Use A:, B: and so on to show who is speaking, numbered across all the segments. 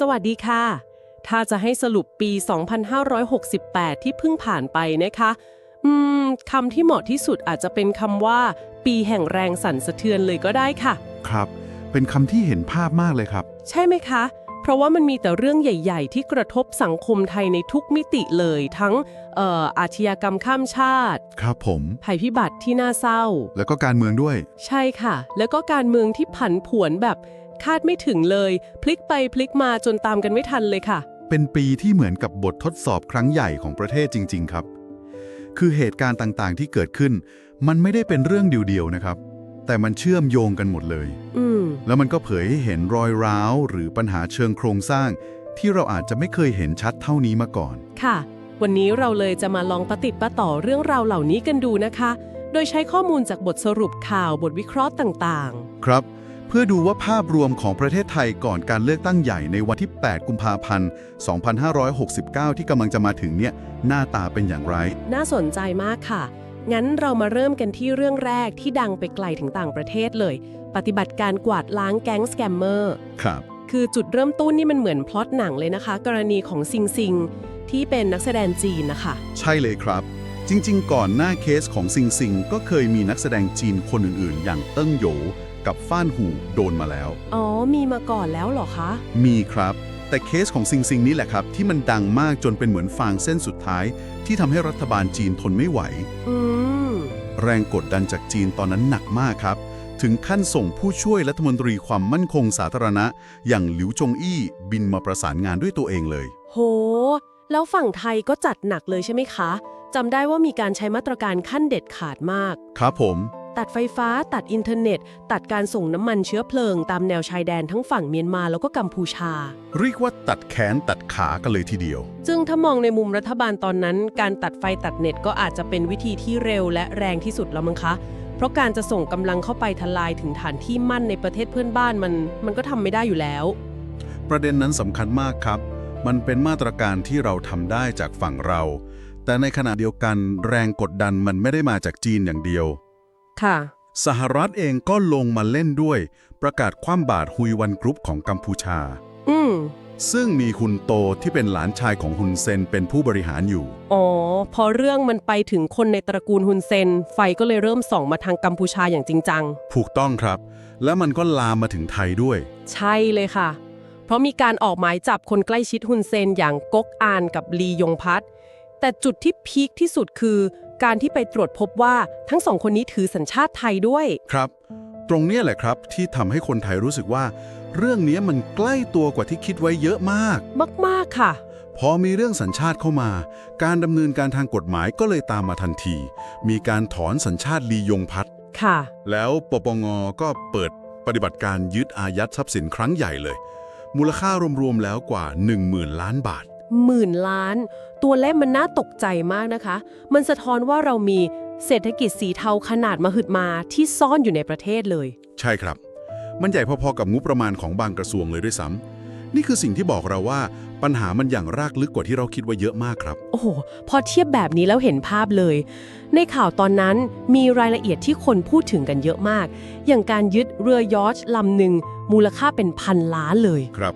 A: สวัสดีค่ะ ถ้าจะให้สรุปปี 2568 ที่เพิ่งผ่านไปนะคะ อืมคำที่เหมาะที่สุดอาจจะเป็นคำว่า ปีแห่งแรงสั่นสะเทือนเลยก็ได้ค่ะ
B: ครับ เป็นคำที่เห็นภาพมากเลยครับ
A: ใช่ไหมคะ เพราะว่ามันมีแต่เรื่องใหญ่ ๆ ที่กระทบสังคมไทยในทุกมิติเลย ทั้งเอ่ออาชญากรรมข้ามชาติ
B: ครับผม
A: ภัยพิบัติที่น่าเศร้า
B: แล้วก็การเมืองด้วย
A: ใช่ค่ะ แล้วก็การเมืองที่ผันผวนแบบ คาดไม่ถึงเลย พลิกไปพลิกมาจนตามกันไม่ทันเลยค่ะ
B: เป็นปีที่เหมือนกับบททดสอบครั้งใหญ่ของประเทศจริง ๆ ครับ คือเหตุการณ์ต่างๆที่เกิดขึ้น มันไม่ได้เป็นเรื่องเดียวๆนะครับ แต่มันเชื่อมโยงกันหมดเลย
A: อืม
B: แล้วมันก็เผยให้เห็นรอยร้าว หรือปัญหาเชิงโครงสร้าง ที่เราอาจจะไม่เคยเห็นชัดเท่านี้มาก่อน
A: ค่ะ วันนี้เราเลยจะมาลองประติดประต่อเรื่องราวเหล่านี้กันดูนะคะ โดยใช้ข้อมูลจากบทสรุปข่าวบทวิเคราะห์ต่าง
B: ครับเพื่อดูว่าภาพรวมของประเทศไทยก่อนการเลือกตั้งใหญ่ในวันที่ 8 กุมภาพันธ์ 2569 ที่กำลังจะมาถึงเนี่ยหน้าตาเป็นอย่างไร
A: ๆน่าสนใจมากค่ะ งั้นเรามาเริ่มกันที่เรื่องแรกที่ดังไปไกลถึงต่างประเทศเลย ปฏิบัติการกวาดล้างแก๊งสแกมเมอร์
B: ครับ
A: คือจุดเริ่มต้นนี่มันเหมือนพล็อตหนังเลยนะคะ กรณีของซิงซิงที่เป็นนักแสดงจีนนะคะ
B: ใช่เลยครับ จริง ๆ ก่อนหน้าเคสของซิงซิงก็เคยมีนักแสดงจีนคนอื่นๆ อย่างเติ้งโหย กับฟ้านหูโดนมาแล้ว
A: อ๋อ มีมาก่อนแล้วเหรอคะ
B: มีครับ แต่เคสของซิงซิงนี่แหละครับ ที่มันดังมากจนเป็นเหมือนฟางเส้นสุดท้าย ที่ทำให้รัฐบาลจีนทนไม่ไหว
A: อืม
B: แรงกดดันจากจีนตอนนั้นหนักมากครับ ถึงขั้นส่งผู้ช่วยรัฐมนตรีความมั่นคงสาธารณะ อย่างหลิวจงอี้บินมาประสานงานด้วยตัวเองเลย
A: โห แล้วฝั่งไทยก็จัดหนักเลยใช่ไหมคะจำได้ว่ามีการใช้มาตรการขั้นเด็ดขาดมาก
B: ครับผม
A: ตัดไฟฟ้า ตัดอินเทอร์เน็ต ตัดการส่งน้ำมันเชื้อเพลิง ตามแนวชายแดนทั้งฝั่งเมียนมาแล้วก็กัมพูชา
B: เรียกว่าตัดแขนตัดขากันเลยทีเดียว
A: ซึ่งถ้ามองในมุมรัฐบาลตอนนั้น การตัดไฟตัดเน็ตก็อาจจะเป็นวิธีที่เร็วและแรงที่สุดแล้วมั้งคะ เพราะการจะส่งกำลังเข้าไปทลายถึงฐานที่มั่นในประเทศเพื่อนบ้านมัน มันก็ทำไม่ได้อยู่แล้ว
B: ประเด็นนั้นสำคัญมากครับ มันเป็นมาตรการที่เราทำได้จากฝั่งเรา แต่ในขณะเดียวกันแรงกดดันมันไม่ได้มาจากจีนอย่างเดียว
A: ค่ะ
B: สหรัฐเองก็ลงมาเล่นด้วย ประกาศคว่ำบาตรฮุยวันกรุ๊ปของกัมพูชา
A: อืม
B: ซึ่งมีฮุนโตที่เป็นหลานชายของฮุนเซนเป็นผู้บริหารอยู่
A: อ๋อ พอเรื่องมันไปถึงคนในตระกูลฮุนเซน ไฟก็เลยเริ่มส่องมาทางกัมพูชาอย่างจริงจัง
B: ถูกต้องครับ และมันก็ลามมาถึงไทยด้วย
A: ใช่เลยค่ะ เพราะมีการออกหมายจับคนใกล้ชิดฮุนเซนอย่างก๊กอานกับลียงพัทแต่จุดที่พีคที่สุดคือ การที่ไปตรวจพบว่าทั้งสองคนนี้ถือสัญชาติไทยด้วย
B: ครับ ตรงเนี้ยแหละครับที่ทำให้คนไทยรู้สึกว่า เรื่องเนี้ยมันใกล้ตัวกว่าที่คิดไว้เยอะมาก
A: มาก ๆ ค่ะ
B: พอมีเรื่องสัญชาติเข้ามา การดำเนินการทางกฎหมายก็เลยตามมาทันที มีการถอนสัญชาติลียงพัฒน์
A: ค่ะ
B: แล้วปปงก็เปิดปฏิบัติการยึดอายัดทรัพย์สินครั้งใหญ่เลย มูลค่ารวมๆแล้วกว่า 10,000 ล้านบาท
A: หมื่นล้าน ตัวเลขมันน่าตกใจมากนะคะ มันสะท้อนว่าเรามีเศรษฐกิจสีเทาขนาดมหึมาที่ซ่อนอยู่ในประเทศเลย
B: ใช่ครับ มันใหญ่พอๆกับงบประมาณของบางกระทรวงเลยด้วยซ้ำนี่คือสิ่งที่บอกเราว่าปัญหามันอย่างรากลึกกว่าที่เราคิดไว้เยอะมากครับ
A: โอ้โห พอเทียบแบบนี้แล้วเห็นภาพเลย ในข่าวตอนนั้นมีรายละเอียดที่คนพูดถึงกันเยอะมาก อย่างการยึดเรือยอชต์ลำหนึ่งมูลค่าเป็นพันล้านเลย
B: ครับ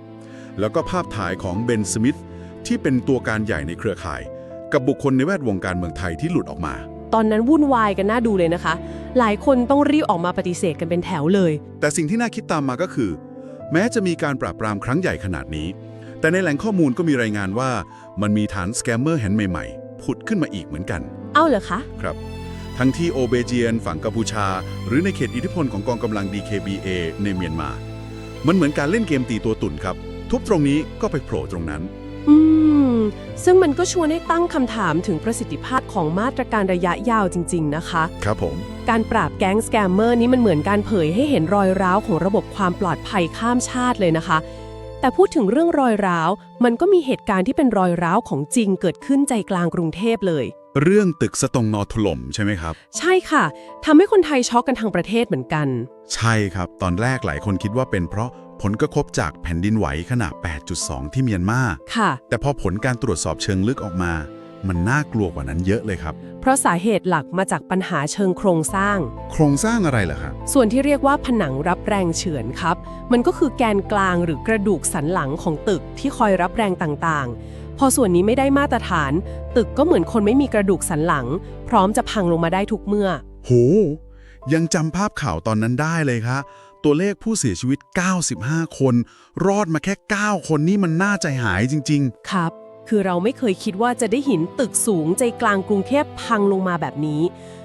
B: แล้วก็ภาพถ่ายของเบนสมิธ ที่เป็นตัวการใหญ่ในเครือข่าย กับบุคคลในแวดวงการเมืองไทยที่หลุดออกมา
A: ตอนนั้นวุ่นวายกันน่าดูเลยนะคะ หลายคนต้องรีบออกมาปฏิเสธกันเป็นแถวเลย
B: แต่สิ่งที่น่าคิดตามมาก็คือ แม้จะมีการปราบปรามครั้งใหญ่ขนาดนี้ แต่ในแหล่งข้อมูลก็มีรายงานว่า มันมีฐานสแกมเมอร์แฮนด์ใหม่ๆผุดขึ้นมาอีกเหมือนกัน
A: เอ้าเหรอคะ
B: ครับทั้งที่โอเบเจียนฝั่งกัมพูชา หรือในเขตอิทธิพลของกองกำลัง DKBA ในเมียนมา มันเหมือนการเล่นเกมตีตัวตุ่นครับ ทุบตรงนี้ก็ไปโผล่ตรงนั้น
A: อืม ซึ่งมันก็ชวนให้ตั้งคำถามถึงประสิทธิภาพของมาตรการระยะยาวจริง ๆ นะคะ
B: ครับผม
A: การปราบแก๊งสแกมเมอร์นี้มันเหมือนการเผยให้เห็นรอยร้าวของระบบความปลอดภัยข้ามชาติเลยนะคะ แต่พูดถึงเรื่องรอยร้าว มันก็มีเหตุการณ์ที่เป็นรอยร้าวของจริงเกิดขึ้นใจกลางกรุงเทพเลย
B: เรื่องตึกสตงนอถล่มใช่ไหมครับ
A: ใช่ค่ะทำให้คนไทยช็อกกันทางประเทศเหมือนกัน
B: ใช่ครับ ตอนแรกหลายคนคิดว่าเป็นเพราะ ผลกระทบจากแผ่นดินไหวขนาด 8.2 ที่เมียนมา
A: ค่ะ
B: แต่พอผลการตรวจสอบเชิงลึกออกมา มันน่ากลัวกว่านั้นเยอะเลยครับ
A: เพราะสาเหตุหลักมาจากปัญหาเชิงโครงสร้าง
B: โครงสร้างอะไรเหรอครับ
A: ส่วนที่เรียกว่าผนังรับแรงเฉือนครับ มันก็คือแกนกลางหรือกระดูกสันหลังของตึกที่คอยรับแรงต่างๆ พอส่วนนี้ไม่ได้มาตรฐาน ตึกก็เหมือนคนไม่มีกระดูกสันหลัง พร้อมจะพังลงมาได้ทุกเมื่อ
B: โห ยังจำภาพข่าวตอนนั้นได้เลยครับ ตัวเลขผู้เสียชีวิต 95 คน รอดมาแค่ 9 คนนี่มันน่าใจหายจริง
A: ครับ คือเราไม่เคยคิดว่าจะได้เห็นตึกสูงใจกลางกรุงเทพพังลงมาแบบนี้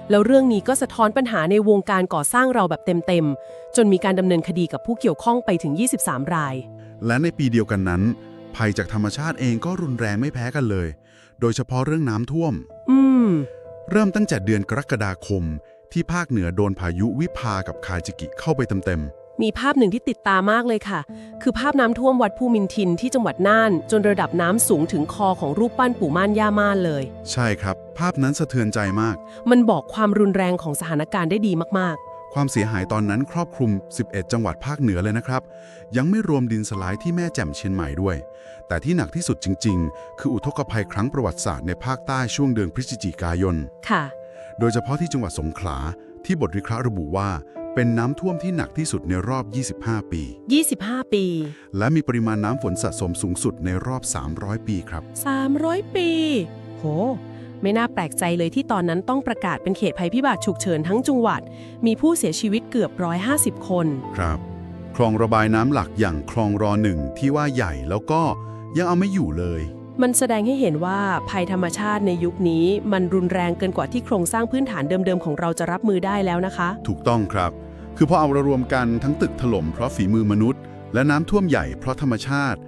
A: แล้วเรื่องนี้ก็สะท้อนปัญหาในวงการก่อสร้างเราแบบเต็มๆ จนมีการดำเนินคดีกับผู้เกี่ยวข้องไปถึง 23 ราย
B: ๆและในปีเดียวกันนั้น ภัยจากธรรมชาติเองก็รุนแรงไม่แพ้กันเลย โดยเฉพาะเรื่องน้ำท่วม
A: อืม
B: เริ่มตั้งแต่เดือนกรกฎาคม ที่ภาคเหนือโดนพายุวิภากับคาจิกิเข้าไปเต็ม
A: มีภาพหนึ่งที่ติดตามากเลยค่ะ คือภาพน้ำท่วมวัดภูมินทินที่จังหวัดน่าน จนระดับน้ำสูงถึงคอของรูปปั้นปู่ม่านย่าม่านเลย
B: ๆ ใช่ครับ ภาพนั้นสะเทือนใจมาก
A: มันบอกความรุนแรงของสถานการณ์ได้ดีมาก
B: ความเสียหายตอนนั้นครอบคลุม 11 จังหวัดภาคเหนือเลยนะครับ ยังไม่รวมดินสลายที่แม่แจ่มเชียงใหม่ด้วย แต่ที่หนักที่สุดจริง ๆ คืออุทกภัยครั้งประวัติศาสตร์ในภาคใต้ช่วงเดือนพฤศจิกายน
A: ๆ ค่ะ
B: โดยเฉพาะที่จังหวัดสงขลาที่บทวิเคราะห์ระบุว่า เป็นน้ำท่วมที่หนักที่สุดในรอบ 25 ปี
A: 25 ปี
B: และมีปริมาณน้ำฝนสะสมสูงสุดในรอบ 300 ปีครับ
A: 300 ปี โห ไม่น่าแปลกใจเลยที่ตอนนั้นต้องประกาศเป็นเขตภัยพิบัติฉุกเฉินทั้งจังหวัด มีผู้เสียชีวิตเกือบ 150 คน
B: ครับ คลองระบายน้ำหลักอย่างคลองรอหนึ่งที่ว่าใหญ่แล้วก็ยังเอาไม่อยู่เลย
A: มันแสดงให้เห็นว่าภัยธรรมชาติในยุคนี้มันรุนแรงเกินกว่าที่โครงสร้างพื้นฐานเดิมๆของเราจะรับมือได้แล้วนะคะ
B: ถูกต้องครับ คือพอเอาระรวมกันทั้งตึกถล่มเพราะฝีมือมนุษย์ และน้ำท่วมใหญ่เพราะธรรมชาติ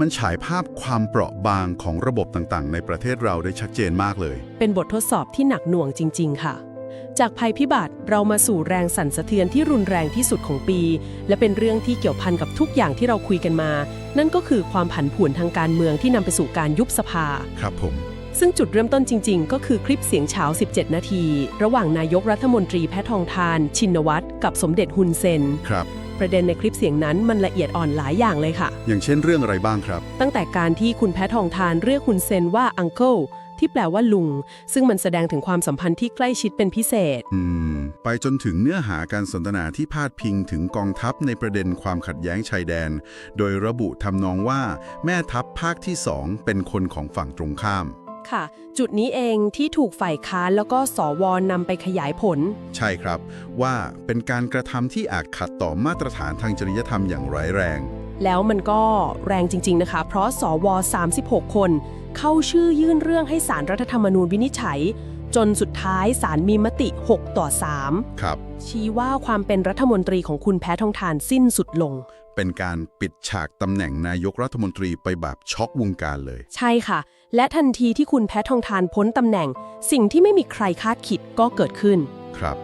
B: มันฉายภาพความเปราะบางของระบบต่างๆ ในประเทศเราได้ชัดเจนมากเลย
A: เป็นบททดสอบที่หนักหน่วงจริง ๆ ค่ะ จากภัยพิบัติเรามาสู่แรงสั่นสะเทือนที่รุนแรงที่สุดของปี และเป็นเรื่องที่เกี่ยวพันกับทุกอย่างที่เราคุยกันมา นั่นก็คือความผันผวนทางการเมืองที่นำไปสู่การยุบสภา
B: ครับผม
A: ซึ่งจุดเริ่มต้นจริง ๆ ก็คือคลิปเสียงเฉา17 นาที ระหว่างนายกรัฐมนตรีแพทองทาน ชินวัตรกับสมเด็จฮุนเซน
B: ครับ
A: ประเด็นในคลิปเสียงนั้นมันละเอียดอ่อนหลายอย่างเลยค่ะ
B: อย่างเช่นเรื่องอะไรบ้างครับ
A: ตั้งแต่การที่คุณแพทองทานเรียกฮุนเซนว่าอังเกิล ที่แปลว่าลุง ซึ่งมันแสดงถึงความสัมพันธ์ที่ใกล้ชิดเป็นพิเศษ
B: อืม ไปจนถึงเนื้อหาการสนทนาที่พาดพิงถึงกองทัพในประเด็นความขัดแย้งชายแดน โดยระบุทำนองว่า แม่ทัพภาคที่สองเป็นคนของฝั่งตรงข้าม
A: ค่ะ จุดนี้เองที่ถูกฝ่ายค้านแล้วก็สวนำไปขยายผล
B: ใช่ครับ ว่าเป็นการกระทำที่อาจขัดต่อมาตรฐานทางจริยธรรมอย่างร้ายแรง
A: แล้วมันก็แรงจริง ๆ นะคะ เพราะสว 36 คน เข้าชื่อยื่นเรื่องให้สารรัฐธรรมนูญวินิจฉัย จนสุดท้ายสารมีมติ 6 ต่อ
B: ครับ
A: 3ชี้ว่าความเป็นรัฐมนตรีของคุณแพทองทานสิ้นสุดลง
B: เป็นการปิดฉากตำแหน่งนายกรัฐมนตรีไปแบบช็อกวงการเลย
A: ใช่ค่ะ และทันทีที่คุณแพทองทานพ้นตำแหน่ง สิ่งที่ไม่มีใครคาดคิดก็เกิดขึ้น
B: ครับ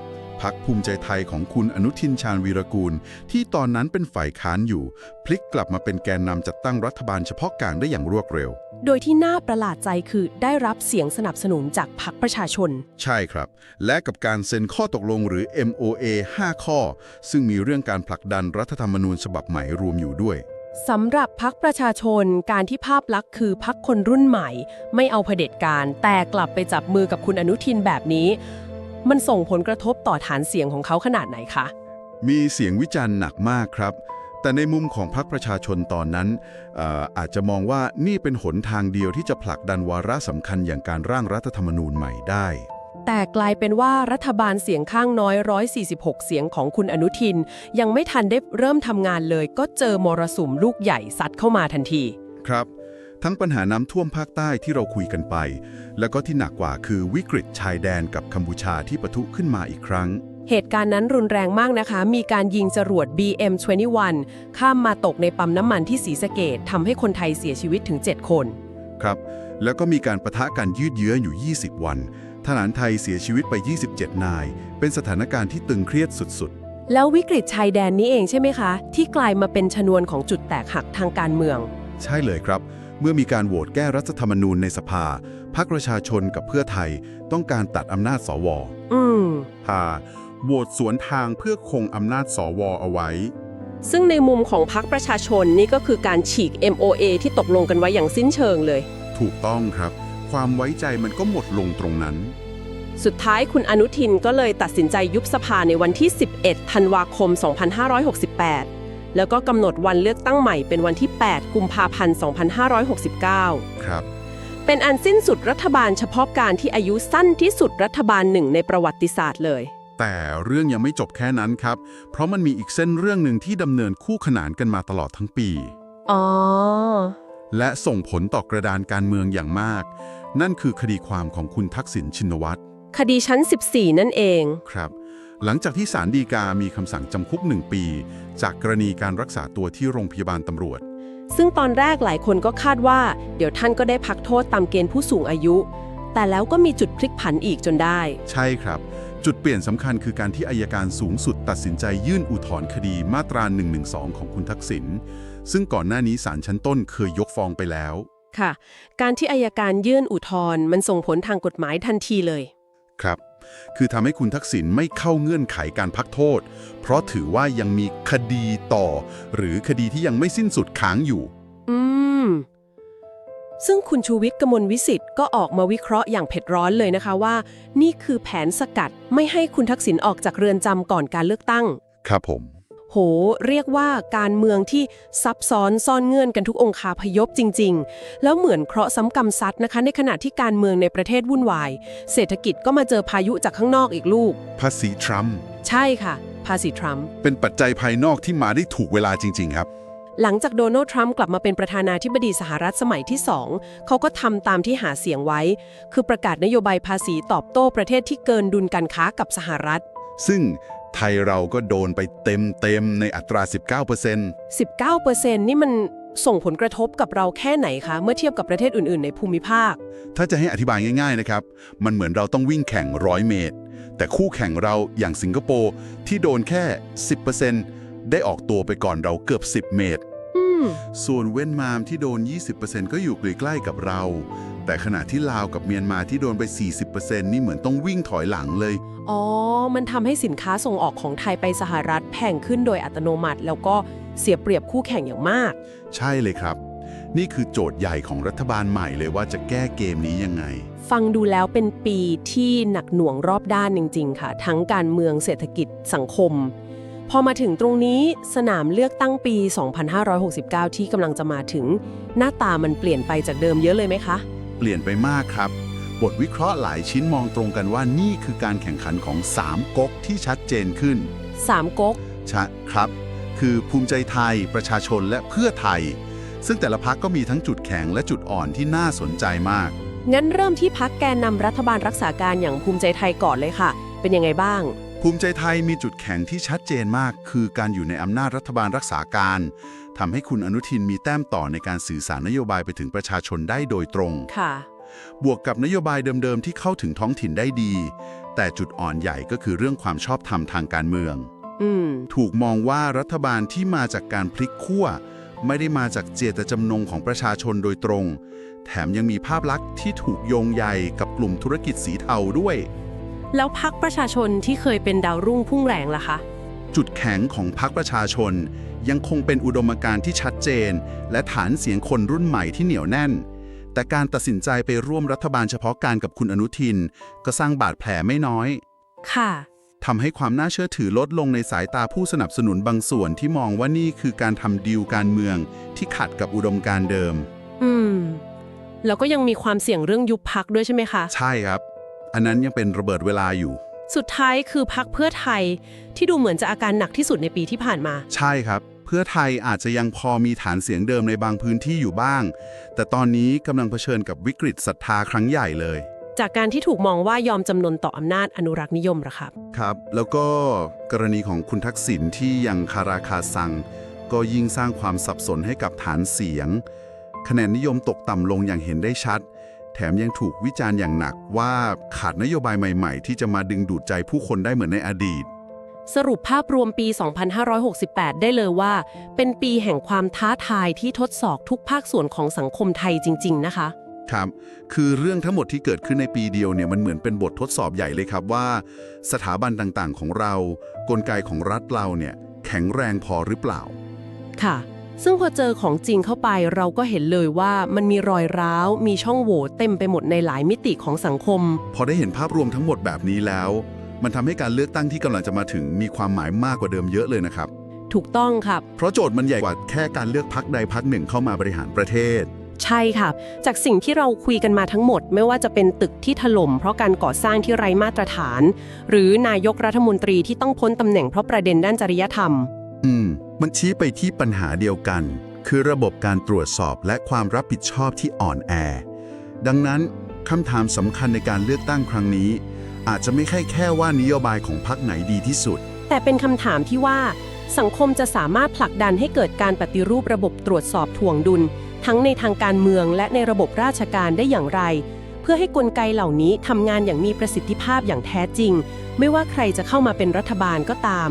B: พักภูมิใจไทยของคุณอนุทินชาญวีรกูล ที่ตอนนั้นเป็นฝ่ายค้านอยู่ พลิกกลับมาเป็นแกนนำจัดตั้งรัฐบาลเฉพาะการได้อย่างรวดเร็ว
A: โดยที่น่าประหลาดใจคือได้รับเสียงสนับสนุนจากพรรคประชาชน
B: ใช่ครับ และกับการเซ็นข้อตกลงหรือ MOA 5 ข้อ ซึ่งมีเรื่องการผลักดันรัฐธรรมนูญฉบับใหม่รวมอยู่ด้วย
A: สำหรับพักประชาชนการที่ภาพลักษณ์คือพักคนรุ่นใหม่ ไม่เอาเผด็จการ แต่กลับไปจับมือกับคุณอนุทินแบบนี้ มันส่งผลกระทบต่อฐานเสียงของเขาขนาดไหนคะ
B: มีเสียงวิจารณ์หนักมากครับ แต่ในมุมของพรรคประชาชนตอนนั้นเอออาจจะมองว่านี่เป็นหนทางเดียวที่จะผลักดันวาระสำคัญอย่างการร่างรัฐธรรมนูญใหม่ได้
A: แต่กลายเป็นว่ารัฐบาลเสียงข้างน้อย 146 เสียงของคุณอนุทิน ยังไม่ทันได้เริ่มทำงานเลย ก็เจอมรสุมลูกใหญ่ซัดเข้ามาทันที
B: ครับ ทั้งปัญหาน้ำท่วมภาคใต้ที่เราคุยกันไป แล้วก็ที่หนักกว่าคือวิกฤตชายแดนกับกัมพูชาที่ปะทุขึ้นมาอีกครั้ง
A: เหตุการณ์นั้นรุนแรงมากนะคะ มีการยิงจรวด BM21 ข้ามมาตกในปั๊มน้ำมันที่ศรีสะเกดทำให้คนไทยเสียชีวิตถึง 7 คน
B: ครับ แล้วก็มีการประทะกันยืดเยื้ออยู่ 20 วัน ทหารไทยเสียชีวิตไป 27 นาย เป็นสถานการณ์ที่ตึงเครียดสุด
A: แล้ววิกฤตชายแดนนี้เองใช่ไหมคะ ที่กลายมาเป็นชนวนของจุดแตกหักทางการเมือง
B: ๆใช่เลยครับ เมื่อมีการโหวตแก้รัฐธรรมนูญในสภาพรรคประชาชนกับเพื่อไทยต้องการตัดอำนาจสว
A: อืม
B: พาโหวตสวนทางเพื่อคงอำนาจสวเอาไว้
A: ซึ่งในมุมของพรรคประชาชนนี่ก็คือการฉีก MOA ที่ตกลงกันไว้อย่างสิ้นเชิงเลย
B: ถูกต้องครับฝความไว้ใจมันก็หมดลงตรงนั้น
A: สุดท้ายคุณอนุทินก็เลยตัดสินใจยุบสภาในวันที่ 11 ธันวาคม 2568 แล้วก็กำหนดวันเลือกตั้งใหม่เป็นวันที่ 8 กุมภาพันธ์ 2569
B: ครับ
A: เป็นอันสิ้นสุดรัฐบาลเฉพาะการที่อายุสั้นที่สุดรัฐบาลหนึ่งในประวัติศาสตร์เลย
B: แต่เรื่องยังไม่จบแค่นั้นครับ เพราะมันมีอีกเส้นเรื่องหนึ่งที่ดำเนินคู่ขนานกันมาตลอดทั้งปี
A: อ๋อ
B: และส่งผลต่อกระดานการเมืองอย่างมาก นั่นคือคดีความของคุณทักษิณชินวัตร
A: คดีชั้น 14 นั่นเอง
B: ครับ หลังจากที่ศาลฎีกามีคำสั่งจำคุกหนึ่งปี จากกรณีการรักษาตัวที่โรงพยาบาลตำรวจ
A: ซึ่งตอนแรกหลายคนก็คาดว่า เดี๋ยวท่านก็ได้พักโทษตามเกณฑ์ผู้สูงอายุ แต่แล้วก็มีจุดพลิกผันอีกจนได้
B: ใช่ครับ จุดเปลี่ยนสำคัญคือการที่อายการสูงสุดตัดสินใจยื่นอุทธรณ์คดีมาตรา 112 ของคุณทักษิณซึ่งก่อนหน้านี้ศาลชั้นต้นเคยยกฟ้องไปแล้ว
A: ค่ะ การที่อายการยื่นอุทธรณ์มันส่งผลทางกฎหมายทันทีเลย
B: ครับ คือทำให้คุณทักษิณไม่เข้าเงื่อนไขการพักโทษ เพราะถือว่ายังมีคดีต่อ หรือคดีที่ยังไม่สิ้นสุดค้างอยู่
A: อืม ซึ่งคุณชูวิทย์กมลวิสิทธิ์ก็ออกมาวิเคราะห์อย่างเผ็ดร้อนเลยนะคะว่า นี่คือแผนสกัดไม่ให้คุณทักษิณออกจากเรือนจำก่อนการเลือกตั้ง
B: ครับผม
A: โห เรียกว่าการเมืองที่ซับซ้อนซ่อนเงื่อนกันทุกองคาพยพจริง ๆ แล้วเหมือนเคราะห์ซ้ำกรรมซัดนะคะ ในขณะที่การเมืองในประเทศวุ่นวาย เศรษฐกิจก็มาเจอพายุจากข้างนอกอีกลูก
B: ภาษีทรัมป์
A: ใช่ค่ะ ภาษีทรัมป์
B: เป็นปัจจัยภายนอกที่มาได้ถูกเวลาจริง ๆ ครับ
A: หลังจากโดนัลด์ทรัมป์กลับมาเป็นประธานาธิบดีสหรัฐสมัยที่ 2 เขาก็ทำตามที่หาเสียงไว้ คือประกาศนโยบายภาษีตอบโต้ประเทศที่เกินดุลการค้ากับสหรัฐ
B: ซึ่ง ไทยเราก็โดนไปเต็มๆในอัตรา 19%
A: 19%นี่มันส่งผลกระทบกับเราแค่ไหนคะ เมื่อเทียบกับประเทศอื่น ๆ ในภูมิภาค
B: ถ้าจะให้อธิบายง่าย ๆ นะครับ มันเหมือนเราต้องวิ่งแข่งร้อยเมตร แต่คู่แข่งเราอย่างสิงคโปร์ที่โดนแค่ 10%ได้ออกตัวไปก่อนเราเกือบ 10 เมตร
A: อืม
B: ส่วนเวียดนามที่โดน 20%ก็อยู่ใกล้ๆกับเรา แต่ขณะที่ลาวกับเมียนมาที่โดนไป 40%นี่เหมือนต้องวิ่งถอยหลังเลย
A: อ๋อ มันทำให้สินค้าส่งออกของไทยไปสหรัฐแพงขึ้นโดยอัตโนมัติ แล้วก็เสียเปรียบคู่แข่งอย่างมาก
B: ใช่เลยครับ นี่คือโจทย์ใหญ่ของรัฐบาลใหม่เลยว่าจะแก้เกมนี้ยังไง
A: ฟังดูแล้วเป็นปีที่หนักหน่วงรอบด้านจริง ๆ ค่ะ ทั้งการเมืองเศรษฐกิจสังคม พอมาถึงตรงนี้สนามเลือกตั้งปี 2569 ที่กำลังจะมาถึง หน้าตามันเปลี่ยนไปจากเดิมเยอะเลยไหมคะ
B: เปลี่ยนไปมากครับ บทวิเคราะห์หลายชิ้นมองตรงกันว่านี่คือการแข่งขันของ 3ก๊กที่ชัดเจนขึ้น
A: 3ก๊ก
B: ชะครับ คือภูมิใจไทย ประชาชนและเพื่อไทย ซึ่งแต่ละพักก็มีทั้งจุดแข็งและจุดอ่อนที่น่าสนใจมาก
A: งั้นเริ่มที่พักแกนนำรัฐบาลรักษาการอย่างภูมิใจไทยก่อนเลยค่ะ เป็นยังไงบ้าง
B: ภูมิใจไทยมีจุดแข็งที่ชัดเจนมาก คือการอยู่ในอำนาจรัฐบาลรักษาการ ทำให้คุณอนุทินมีแต้มต่อในการสื่อสารนโยบายไปถึงประชาชนได้โดยตรง
A: ค่ะ
B: บวกกับนโยบายเดิมๆ ที่เข้าถึงท้องถิ่นได้ดี แต่จุดอ่อนใหญ่ก็คือเรื่องความชอบธรรมทางการเมือง
A: อืม
B: ถูกมองว่ารัฐบาลที่มาจากการพลิกขั้วไม่ได้มาจากเจตจำนงของประชาชนโดยตรง แถมยังมีภาพลักษณ์ที่ถูกโยงใยกับกลุ่มธุรกิจสีเทาด้วย
A: แล้วพักประชาชนที่เคยเป็นดาวรุ่งพุ่งแรงล่ะคะ
B: จุดแข็งของพรรคประชาชน ยังคงเป็นอุดมการณ์ที่ชัดเจน และฐานเสียงคนรุ่นใหม่ที่เหนียวแน่น แต่การตัดสินใจไปร่วมรัฐบาลเฉพาะการกับคุณอนุทิน ก็สร้างบาดแผลไม่น้อย
A: ค่ะ
B: ทำให้ความน่าเชื่อถือลดลงในสายตาผู้สนับสนุนบางส่วนที่มองว่านี่คือการทำดีลการเมืองที่ขัดกับอุดมการณ์เดิม
A: อืม แล้วก็ยังมีความเสี่ยงเรื่องยุบพักด้วยใช่ไหมคะ
B: ใช่ครับ อันนั้นยังเป็นระเบิดเวลาอยู่
A: สุดท้ายคือพักเพื่อไทยที่ดูเหมือนจะอาการหนักที่สุดในปีที่ผ่านมา
B: ใช่ครับ เพื่อไทยอาจจะยังพอมีฐานเสียงเดิมในบางพื้นที่อยู่บ้าง แต่ตอนนี้กำลังเผชิญกับวิกฤตศรัทธาครั้งใหญ่เลย
A: จากการที่ถูกมองว่ายอมจำนนต่ออำนาจอนุรักษ์นิยมเหรอครับ
B: ครับ แล้วก็กรณีของคุณทักษิณที่ยังคาราคาซัง ก็ยิ่งสร้างความสับสนให้กับฐานเสียง คะแนนนิยมตกต่ำลงอย่างเห็นได้ชัด แถมยังถูกวิจารณ์อย่างหนักว่าขาดนโยบายใหม่ๆ ที่จะมาดึงดูดใจผู้คนได้เหมือนในอดีต
A: สรุปภาพรวมปี 2568 ได้เลยว่า เป็นปีแห่งความท้าทายที่ทดสอบทุกภาคส่วนของสังคมไทยจริง ๆ นะคะ
B: ครับคือเรื่องทั้งหมดที่เกิดขึ้นในปีเดียวเนี่ยมันเหมือนเป็นบททดสอบใหญ่เลยครับว่า สถาบันต่างๆ ของเรา กลไกของรัฐเราเนี่ยแข็งแรงพอหรือเปล่า
A: ค่ะ ซึ่งพอเจอของจริงเข้าไปเราก็เห็นเลยว่ามันมีรอยร้าว มีช่องโหว่เต็มไปหมดในหลายมิติของสังคม
B: พอได้เห็นภาพรวมทั้งหมดแบบนี้แล้ว มันทำให้การเลือกตั้งที่กำลังจะมาถึงมีความหมายมากกว่าเดิมเยอะเลยนะครับ
A: ถูกต้องครับ
B: เพราะโจทย์มันใหญ่กว่าแค่การเลือกพักใดพักหนึ่งเข้ามาบริหารประเทศ
A: ใช่ค่ะ จากสิ่งที่เราคุยกันมาทั้งหมด ไม่ว่าจะเป็นตึกที่ถล่มเพราะการก่อสร้างที่ไร้มาตรฐาน หรือนายกรัฐมนตรีที่ต้องพ้นตำแหน่งเพราะประเด็นด้านจริยธรรม
B: อืม มันชี้ไปที่ปัญหาเดียวกัน คือระบบการตรวจสอบและความรับผิดชอบที่อ่อนแอ ดังนั้นคำถามสำคัญในการเลือกตั้งครั้งนี้ อาจจะไม่ใช่แค่ว่านโยบายของพรรคไหนดีที่สุด
A: แต่เป็นคำถามที่ว่า สังคมจะสามารถผลักดันให้เกิดการปฏิรูประบบตรวจสอบถ่วงดุล ทั้งในทางการเมืองและในระบบราชการได้อย่างไร เพื่อให้กลไกเหล่านี้ทำงานอย่างมีประสิทธิภาพอย่างแท้จริง ไม่ว่าใครจะเข้ามาเป็นรัฐบาลก็ตาม